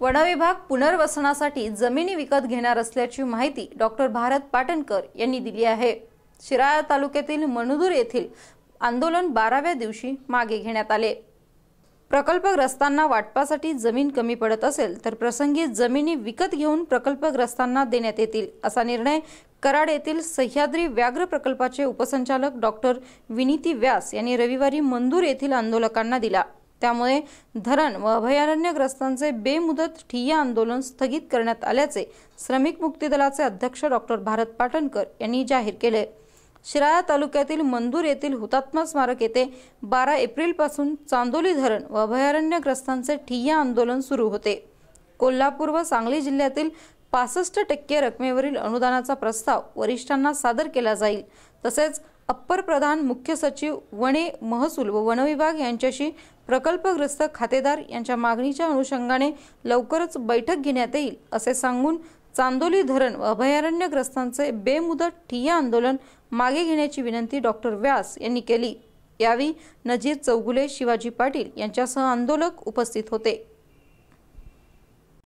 वनविभाग पुनर्वसनासाठी जमिनी विकत घेणार असल्याची माहिती डॉक्टर भारत पाटणकर यांनी दिली आहे. शिराळा तालुक्यातील मनुदूर येथील आंदोलन बाराव्या दिवशी मागे घेण्यात आले. प्रकल्पग्रस्तांना वाटपासाठी जमीन कमी पडत असेल तर प्रसंगी जमिनी विकत घेऊन प्रकल्पग्रस्तांना देण्यात येतील असा निर्णय कराड येथील सह्याद्री व्याघ्र प्रकल्पाचे उपसंचालक डॉक्टर विनीती व्यास यांनी रविवारी मंदूर येथील आंदोलकांना दिला. त्यामुळे धरण व अभयारण्यग्रस्तांचे बेमुदत ठिय्या आंदोलन स्थगित करण्यात आल्याचे श्रमिक मुक्ती दलाचे अध्यक्ष डॉक्टर भारत पाटणकर यांनी जाहीर केले. शिराळा तालुक्यातील मंदूर येथील हुतात्मा स्मारक येथे बारा एप्रिलपासून चांदोली धरण व अभयारण्यग्रस्तांचे ठिय्या आंदोलन सुरू होते. कोल्हापूर व सांगली जिल्ह्यातील पासष्ट टक्के रकमेवरील अनुदानाचा प्रस्ताव वरिष्ठांना सादर केला जाईल. तसेच अप्पर प्रधान मुख्य सचिव वने महसूल व वनविभाग यांच्याशी प्रकल्पग्रस्त खातेदार यांच्या मागणीच्या अनुषंगाने लवकरच बैठक घेण्यात येईल असे सांगून चांदोली धरण व अभयारण्यग्रस्तांचे बेमुदत ठिय्या आंदोलन मागे घेण्याची विनंती डॉक्टर व्यास यांनी केली. यावेळी नजीर चौगुले शिवाजी पाटील यांच्यासह आंदोलक उपस्थित होते.